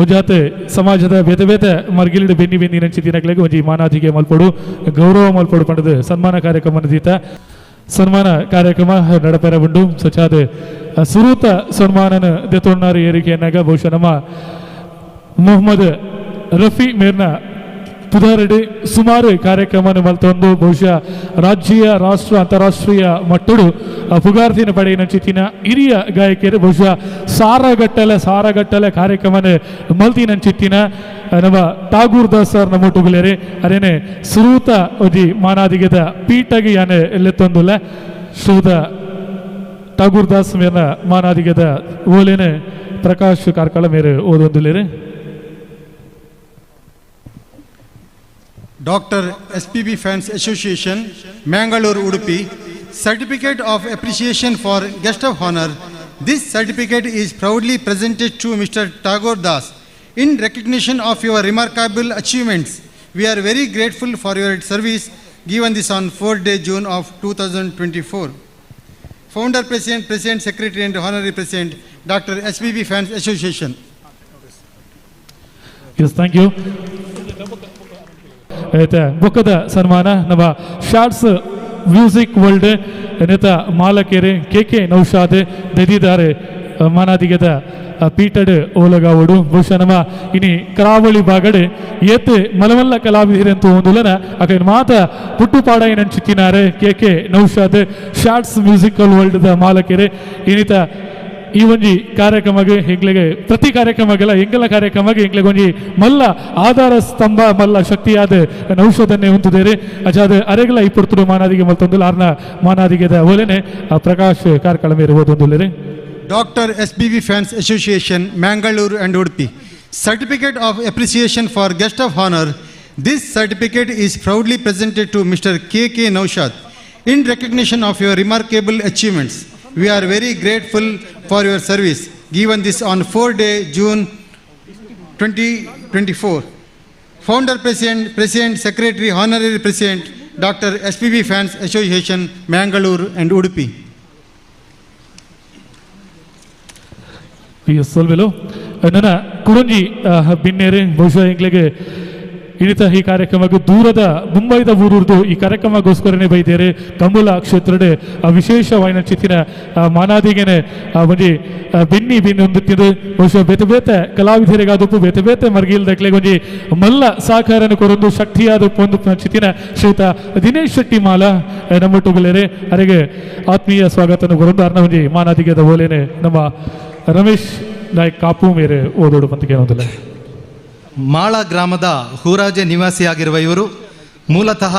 ಒಂಜಾತೆ ಸಮಾಜದ ಬೇತೆ ಬೇತೆ ಮರ್ಗಿಲಿಡು ಬೆನ್ನಿ ಬೆನ್ನಿ ನಂಚಿದಿನಗಳಿಗೆ ಒಂಜಿ ಮಾನಾಜಿಗೆ ಮಲ್ಪಡು ಗೌರವ ಮಲ್ಪಡು ಪಂಡದು ಸನ್ಮಾನ ಕಾರ್ಯಕ್ರಮ ನಡೀತ ಸನ್ಮಾನ ಕಾರ್ಯಕ್ರಮ ನಡಪೆರ ಉಂಡು. ಸಚಾದ ಸುರೂತ ಸನ್ಮಾನನ ದೆತೊಣ್ಣಾರು ಏರಿಕೆಯನ್ನಾಗ ಬಹುಶಃ ನಮ್ಮ ಮೊಹಮ್ಮದ್ ರಫಿ ಮೇರ್ನ ಪುದಾರಡಿ ಸುಮಾರು ಕಾರ್ಯಕ್ರಮವನ್ನು ಮಲ್ತೊಂದು ಬಹುಶಃ ರಾಜ್ಯ, ರಾಷ್ಟ್ರ, ಅಂತಾರಾಷ್ಟ್ರೀಯ ಮಟ್ಟಡು ಪುಗಾರ್ತಿನ ಪಡೆಯಿನ ಚಿತ್ತಿನ ಹಿರಿಯ ಗಾಯಕಿಯರು ಬಹುಶಃ ಸಾರಗಟ್ಟಲೆ ಸಾರಗಟ್ಟಲೆ ಕಾರ್ಯಕ್ರಮನ ಮಲ್ತಿನ ಚಿತ್ತಿನ ನಮ್ಮ ಟಾಗೂರ್ ದಾಸ್ ಸರ್ ನಮ್ಮ ಟುಗುಲೇರಿ ಅದೇನೆ ಸುರೂತ ಒದಿ ಮಾನಾದಿಗದ ಪೀಟಗಿ ಯಾನೆ ಎಲ್ಲೆತ್ತೊಂದುಲ್ಲ, ಶ್ರೂತ ಟಾಗೂರ್ ದಾಸ್ ಮೇರ್ನ ಮಾನಾದಿಗದ ಓಲೇನೆ ಪ್ರಕಾಶ್ ಕಾರ್ಕಳ ಮೇರೆ ಓದೊಂದುಲೇರಿ Dr. SPB Fans Association, Mangalore, Udupi, Certificate of Appreciation for Guest of Honor. This certificate is proudly presented to Mr. Tagore Das. In recognition of your remarkable achievements, we are very grateful for your service given this on 4th day June of 2024. Founder, President, President, Secretary and Honorary President, Dr. SPB Fans Association. Yes thank you ಆಯ್ತಾ ಬುಕ್ಕದ ಸನ್ಮಾನ ನಮ್ಮ shorts music world ನೇತ ಮಾಲಕೇರೆ K K Naushad ದದಿದಾರೆ ಮಾನಾದಿಗದ ಪೀಟಡ್ ಓಲಗಾವಡು. ಬಹುಶಃ ನಮ್ಮ ಇನಿ ಕರಾವಳಿ ಬಾಗಡೆ ಏತ್ ಮಲಮಲ್ಲ ಕಲಾವಿದರಂತ ಒಂದುಲನ ಅಕ ಮಾತ ಪುಟ್ಟುಪಾಡ ಏನಂಚಿತ್ತಿನಾರೆ K K Naushad shorts musical world the ಮಾಲಕೇರೆ. ಇನ್ನಿತ ಈ ಒಂಜಿ ಕಾರ್ಯಕ್ರಮಗೆ ಹೆಂಗ್ಲೆಗೆ ಪ್ರತಿ ಕಾರ್ಯಕ್ರಮಗೆಲ್ಲ ಹೆಂಗಲ ಕಾರ್ಯಕ್ರಮಗೆ ಹೆಂಗ್ಲೆಗೆ ಒಂಜಿ ಮಲ್ಲ ಆಧಾರ ಸ್ತಂಭ ಮಲ್ಲ ಶಕ್ತಿಯಾದ ನೌಷಧನೆ ಉಂತುದೇರಿ ಅಜಾದ ಅರೆಗಲ ಇಪ್ಪುಡ್ತುಡು ಮಾನಾದಿಗೆ ಮಲ್ತೊಂದು ಆರ್ನ ಮಾನಾದಿಗೆದ ಓಲೆನೆ ಆ ಪ್ರಕಾಶ್ ಕಾರ್ಯಕ್ರಮ ಇರ್ಬೋದು doctor S B V fans association Mangalore and Udupi certificate of appreciation for guest of honour this certificate is proudly presented to mister K K Naushad in recognition of your remarkable achievements we are very grateful for your service given this on 4 day June 2024. Founder President, President, Secretary, Honorary President, Dr. SPB Fans Association, Mangalore and Udupi. ಈ ಸೊಲ್ವೆಲು ನನ್ನ ಕುರುಂಜಿ ಬಿನ್ನೇರೆ ಬಹುಶಃ ಎಂಗ್ಲೆಗೆ ಇಳಿತ ಈ ಕಾರ್ಯಕ್ರಮಕ್ಕೆ ದೂರದ ಮುಂಬೈದ ಊರೂರ್ದು ಈ ಕಾರ್ಯಕ್ರಮಗೋಸ್ಕರನೇ ಬೈದೇರೆ ಕಂಬುಲ ಕ್ಷೇತ್ರಡೆ ಆ ವಿಶೇಷವಾಯಿನ ಚಿತ್ತಿನ ಆ, ಮಾನಾದಿಗೆನೆ ಒಂಜಿ ಬಿನ್ನಿ ಬೆನ್ನಿ ಹೊಂದುತ್ತಿದ್ದು ಬಹುಶಃ ಬೇತೆ ಬೇತೆ ಕಲಾವಿದರಿಗಾದಪ್ಪು ಬೇತೆ ಬೇತೆ ಮರ್ಗಿಲ್ದಕ್ಲೆ ಒಂಜಿ ಮಲ್ಲ ಸಹಕಾರನ ಕೊರೊಂದು ಶಕ್ತಿಯಾದ ಒಂದು ಚಿತ್ತಿನ ಶ್ರೀತ ದಿನೇಶ್ ಶೆಟ್ಟಿ ಮಾಲ ಆ, ನಮ್ಮ ಟುಗಲೇರೆ ಅರೆಗೆ ಆತ್ಮೀಯ ಸ್ವಾಗತನ ಕೊರೊಂದು ಅರ್ಣ ಒಂಜಿ ಮಾನಾದಿಗೆದ ಓಲೇನೆ ನಮ್ಮ ರಮೇಶ್ ನಾಯಕ್ ಕಾಪು ಮೇರೆ ಓದೋಡು ಅಂತ ಕೇಳೋದಿಲ್ಲ ಮಾಳ ಗ್ರಾಮದ ಹೂರಾಜೆ ನಿವಾಸಿಯಾಗಿರುವ ಇವರು ಮೂಲತಃ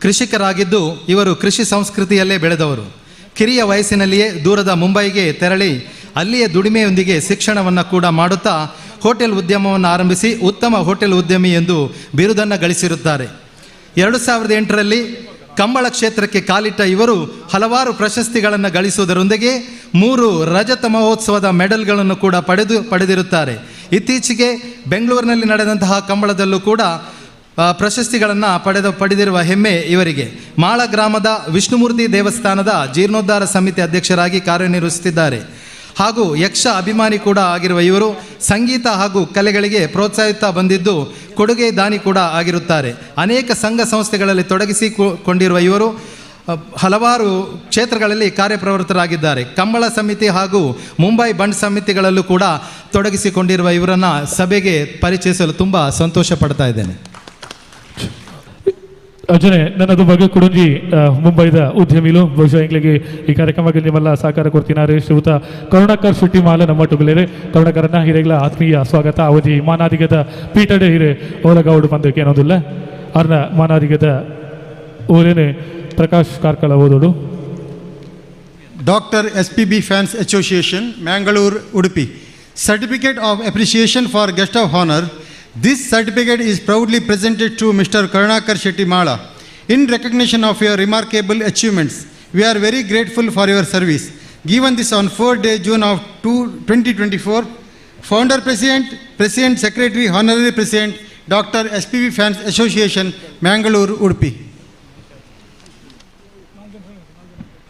ಕೃಷಿಕರಾಗಿದ್ದು ಇವರು ಕೃಷಿ ಸಂಸ್ಕೃತಿಯಲ್ಲೇ ಬೆಳೆದವರು. ಕಿರಿಯ ವಯಸ್ಸಿನಲ್ಲಿಯೇ ದೂರದ ಮುಂಬೈಗೆ ತೆರಳಿ ಅಲ್ಲಿಯ ದುಡಿಮೆಯೊಂದಿಗೆ ಶಿಕ್ಷಣವನ್ನು ಕೂಡ ಮಾಡುತ್ತಾ ಹೋಟೆಲ್ ಉದ್ಯಮವನ್ನು ಆರಂಭಿಸಿ ಉತ್ತಮ ಹೋಟೆಲ್ ಉದ್ಯಮಿ ಎಂದು ಬಿರುದನ್ನು ಗಳಿಸಿರುತ್ತಾರೆ. ಎರಡು ಸಾವಿರದ ಎಂಟರಲ್ಲಿ ಕಂಬಳ ಕ್ಷೇತ್ರಕ್ಕೆ ಕಾಲಿಟ್ಟ ಇವರು ಹಲವಾರು ಪ್ರಶಸ್ತಿಗಳನ್ನು ಗಳಿಸುವುದರೊಂದಿಗೆ ಮೂರು ರಜತ ಮಹೋತ್ಸವದ ಮೆಡಲ್ಗಳನ್ನು ಕೂಡ ಪಡೆದು, ಪಡೆದಿರುತ್ತಾರೆ. ಇತ್ತೀಚೆಗೆ ಬೆಂಗಳೂರಿನಲ್ಲಿ ನಡೆದಂತಹ ಕಂಬಳದಲ್ಲೂ ಕೂಡ ಪ್ರಶಸ್ತಿಗಳನ್ನು ಪಡೆದ, ಪಡೆದಿರುವ ಹೆಮ್ಮೆ ಇವರಿಗೆ. ಮಾಳ ಗ್ರಾಮದ ವಿಷ್ಣುಮೂರ್ತಿ ದೇವಸ್ಥಾನದ ಜೀರ್ಣೋದ್ಧಾರ ಸಮಿತಿ ಅಧ್ಯಕ್ಷರಾಗಿ ಕಾರ್ಯನಿರ್ವಹಿಸುತ್ತಿದ್ದಾರೆ. ಹಾಗೂ ಯಕ್ಷ ಅಭಿಮಾನಿ ಕೂಡ ಆಗಿರುವ ಇವರು ಸಂಗೀತ ಹಾಗೂ ಕಲೆಗಳಿಗೆ ಪ್ರೋತ್ಸಾಹಿಸುತ್ತಾ ಬಂದಿದ್ದು ಕೊಡುಗೆ ದಾನಿ ಕೂಡ ಆಗಿರುತ್ತಾರೆ. ಅನೇಕ ಸಂಘ ಸಂಸ್ಥೆಗಳಲ್ಲಿ ತೊಡಗಿಸಿಕೊಂಡಿರುವ ಇವರು ಹಲವಾರು ಕ್ಷೇತ್ರಗಳಲ್ಲಿ ಕಾರ್ಯಪ್ರವೃತ್ತರಾಗಿದ್ದಾರೆ. ಕಂಬಳ ಸಮಿತಿ ಹಾಗೂ ಮುಂಬೈ ಬಂಡ್ ಸಮಿತಿಗಳಲ್ಲೂ ಕೂಡ ತೊಡಗಿಸಿಕೊಂಡಿರುವ ಇವರನ್ನು ಸಭೆಗೆ ಪರಿಚಯಿಸಲು ತುಂಬ ಸಂತೋಷ ಪಡ್ತಾ ಇದ್ದೇನೆ. ಅಜನೆ ನನ್ನದು ಬಗ್ಗೆ ಕುಡುಂಜಿ ಮುಂಬೈದ ಉದ್ಯಮಿಲು ಬಹುಶಃ ಇಂಗ್ಲಿಗೆ ಈ ಕಾರ್ಯಕ್ರಮಕ್ಕೆ ನಿಮ್ಮೆಲ್ಲ ಸಹಕಾರ ಕೊಡ್ತಿನಾರೆ ಶ್ರೀಯುತ ಕರುಣಾಕರ್ ಶೆಟ್ಟಿ ಮಾಲ ನಮ್ಮ ಟುಗಲೇರೆ. ಕರುಣಾಕರನ ಹಿರೇಗಳ ಆತ್ಮೀಯ ಸ್ವಾಗತ. ಅವಧಿ ಮಾನಾದಿಗದ ಪೀಠಡೆ ಹಿರೇ. ಓಲಗೌಡು ಬಂದಕ್ಕೆ ಅನ್ನೋದಿಲ್ಲ ಅರ್ನ ಮಾನಾದಿಗದ ಓಲೇನೆ Prakash Karkala ಓದೋಡು Dr. SPB Fans Association, Mangalore, Udupi. Certificate of Appreciation for Guest of Honor. This certificate is proudly presented to Mr. Karunakar Shetty Mala. In recognition of your remarkable achievements, we are very grateful for your service. Given this on 4th day June of 2 2024, Founder President, President Secretary, Honorary President, Dr. SPB Fans Association, Mangalore, Udupi.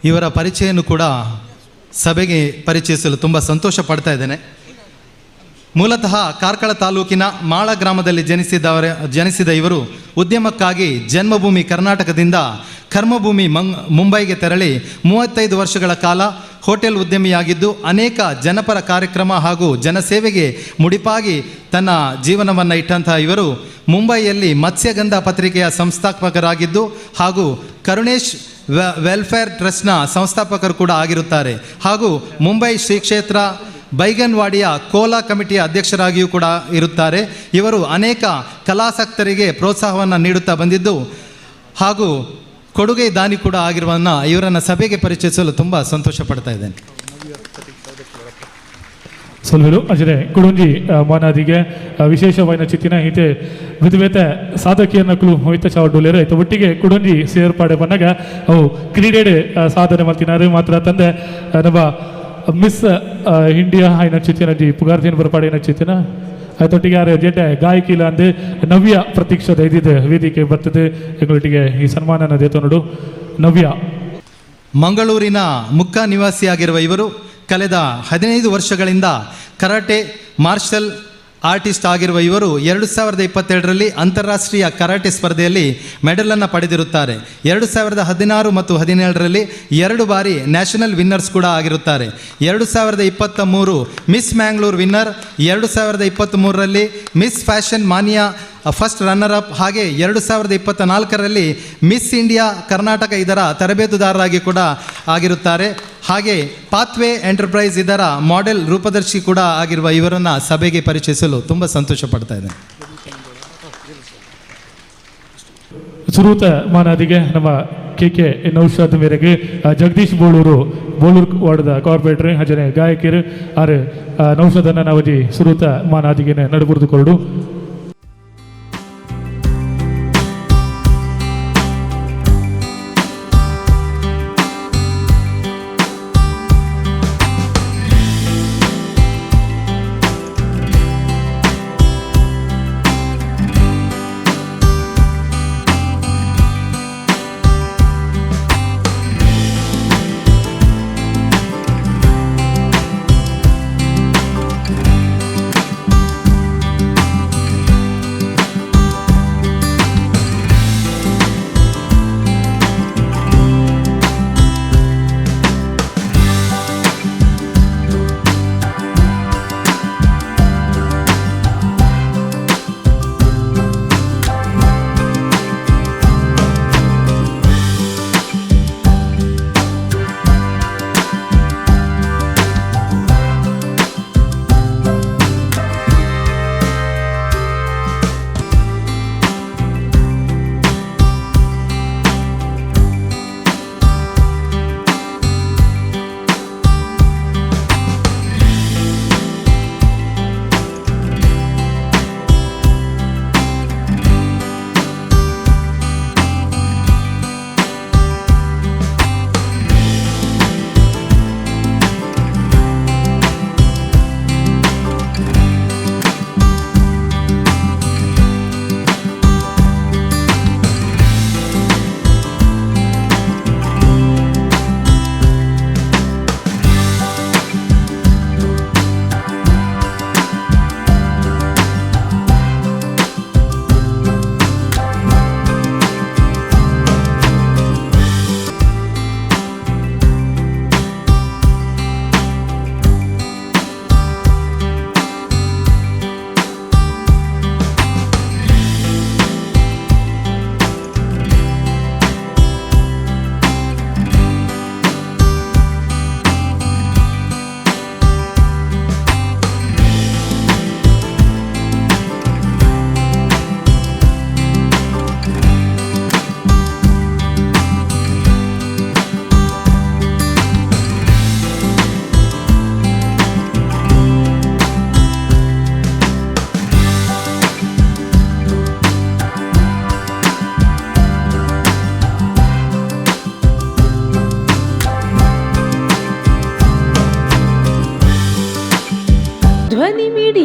ಇವರ ಪರಿಚಯನ್ನು ಕೂಡ ಸಭೆಗೆ ಪರಿಚಯಿಸಲು ತುಂಬ ಸಂತೋಷ ಪಡ್ತಾ ಇದ್ದೇನೆ. ಮೂಲತಃ ಕಾರ್ಕಳ ತಾಲೂಕಿನ ಮಾಳ ಗ್ರಾಮದಲ್ಲಿ ಜನಿಸಿದವರ, ಜನಿಸಿದ ಇವರು ಉದ್ಯಮಕ್ಕಾಗಿ ಜನ್ಮಭೂಮಿ ಕರ್ನಾಟಕದಿಂದ ಕರ್ಮಭೂಮಿ ಮಂಗ್, ಮುಂಬೈಗೆ ತೆರಳಿ ಮೂವತ್ತೈದು ವರ್ಷಗಳ ಕಾಲ ಹೋಟೆಲ್ ಉದ್ಯಮಿಯಾಗಿದ್ದು ಅನೇಕ ಜನಪರ ಕಾರ್ಯಕ್ರಮ ಹಾಗೂ ಜನಸೇವೆಗೆ ಮುಡಿಪಾಗಿ ತನ್ನ ಜೀವನವನ್ನು ಇಟ್ಟಂತಹ ಇವರು ಮುಂಬೈಯಲ್ಲಿ ಮತ್ಸ್ಯಗಂಧ ಪತ್ರಿಕೆಯ ಸಂಸ್ಥಾಪಕರಾಗಿದ್ದು ಹಾಗೂ ಕರುಣೇಶ್ ವೆಲ್ಫೇರ್ ಟ್ರಸ್ಟ್ನ ಸಂಸ್ಥಾಪಕರು ಕೂಡ ಆಗಿರುತ್ತಾರೆ. ಹಾಗೂ ಮುಂಬೈ ಶ್ರೀ ಕ್ಷೇತ್ರ ಬೈಗನ್ವಾಡಿಯ ಕೋಲಾ ಕಮಿಟಿಯ ಅಧ್ಯಕ್ಷರಾಗಿಯೂ ಕೂಡ ಇರುತ್ತಾರೆ. ಇವರು ಅನೇಕ ಕಲಾಸಕ್ತರಿಗೆ ಪ್ರೋತ್ಸಾಹವನ್ನು ನೀಡುತ್ತಾ ಬಂದಿದ್ದು, ಹಾಗೂ ಕೊಡುಗೆ ದಾನಿ ಕೂಡ ಆಗಿರುವನ್ನ ಇವರನ್ನು ಸಭೆಗೆ ಪರಿಚಯಿಸಲು ತುಂಬ ಸಂತೋಷ ಪಡ್ತಾ ಇದ್ದೇನೆ. ಸೊಲ್ವೆಲು ಅಜರೆ ಕುಡುಂಜಿ ಮಾನಾದಿಗೆ ಆ, ವಿಶೇಷವಾದ ಚಿತ್ತಿನ ಈತೆ ವಿಧವೇತ ಸಾಧಕಿಯ ನಕಲು ಹೋಯ್ತ ಚಾವಡ್ಡುಲೇರು ಐತೆ ಒಟ್ಟಿಗೆ ಕುಡುಂಜಿ ಸೇರ್ಪಾಡೆ ಬಂದಾಗ ಅವು ಕ್ರೀಡೆಡೆ ಸಾಧನೆ ಮಾಡ್ತಿನಾರು. ಮಾತ್ರ ತಂದೆ ನಮ್ಮ ಮಿಸ್ ಇಂಡಿಯಾ ಆಯ್ನ ಚಿತ್ತಿನ ಜಿ ಪುಗಾರ್ಜಿನ ಬರಪಾಡೆ ಏನ ಚಿತ್ತಿನ. ಅದೊಟ್ಟಿಗೆ ಯಾರು ಜೇಟೆ ಗಾಯಕಿ ಇಲ್ಲ ಅಂದೇ ನವ್ಯ ಪ್ರತೀಕ್ಷದ ಇದ್ದಿದ್ದು ವೇದಿಕೆ ಬರ್ತದೆ. ಎಂಗಳೊಟ್ಟಿಗೆ ಈ ಸನ್ಮಾನನ ದೇತ ನೋಡು ನವ್ಯ. ಮಂಗಳೂರಿನ ಮುಕ್ಕ ನಿವಾಸಿಯಾಗಿರುವ ಇವರು ಕಳೆದ ಹದಿನೈದು ವರ್ಷಗಳಿಂದ ಕರಾಟೆ ಮಾರ್ಷಲ್ ಆರ್ಟಿಸ್ಟ್ ಆಗಿರುವ ಇವರು ಎರಡು ಸಾವಿರದ ಇಪ್ಪತ್ತೆರಡರಲ್ಲಿ ಅಂತಾರಾಷ್ಟ್ರೀಯ ಕರಾಟೆ ಸ್ಪರ್ಧೆಯಲ್ಲಿ ಮೆಡಲನ್ನು ಪಡೆದಿರುತ್ತಾರೆ. ಎರಡು ಸಾವಿರದ ಹದಿನಾರು ಮತ್ತು ಹದಿನೇಳರಲ್ಲಿ ಎರಡು ಬಾರಿ ನ್ಯಾಷನಲ್ ವಿನ್ನರ್ಸ್ ಕೂಡ ಆಗಿರುತ್ತಾರೆ. ಎರಡು ಸಾವಿರದ ಇಪ್ಪತ್ತ ಮೂರು ಮಿಸ್ ಮ್ಯಾಂಗ್ಳೂರ್ ವಿನ್ನರ್, ಎರಡು ಸಾವಿರದ ಇಪ್ಪತ್ತ್ ಮೂರರಲ್ಲಿ miss fashion Manya first runner up, ಹಾಗೆ ಎರಡು ಸಾವಿರದ ಇಪ್ಪತ್ತ ನಾಲ್ಕರಲ್ಲಿ ಮಿಸ್ ಇಂಡಿಯಾ ಕರ್ನಾಟಕ ಇದರ ತರಬೇತುದಾರರಾಗಿ ಕೂಡ ಆಗಿರುತ್ತಾರೆ. ಹಾಗೆ ಪಾತ್ವೇ ಎಂಟರ್ಪ್ರೈಸ್ ಇದರ ಮಾಡೆಲ್ ರೂಪದರ್ಶಿ ಕೂಡ ಆಗಿರುವ ಇವರನ್ನು ಸಭೆಗೆ ಪರಿಚಯಿಸಲು ತುಂಬ ಸಂತೋಷ ಪಡ್ತಾ ಇದೆ ಸುರೂತ ಮಾನಾದಿಗೆ ನಮ್ಮ ಕೆ ಕೆ ನೌಶಾದ ಮೇರೆಗೆ ಜಗದೀಶ್ ಬೋಳೂರು ಬೋಳೂರು ವಾರ್ಡ್ದ ಕಾರ್ಪೊರೇಟರ್ ಹಜನೆ ಗಾಯಕಿರು ಆರು ಆ, ನೌಷಾದನ್ನ ನಾವಜಿ ಸುರೂತ ಮಾನಾದಿಗೆ ನಡುಬುರ್ದು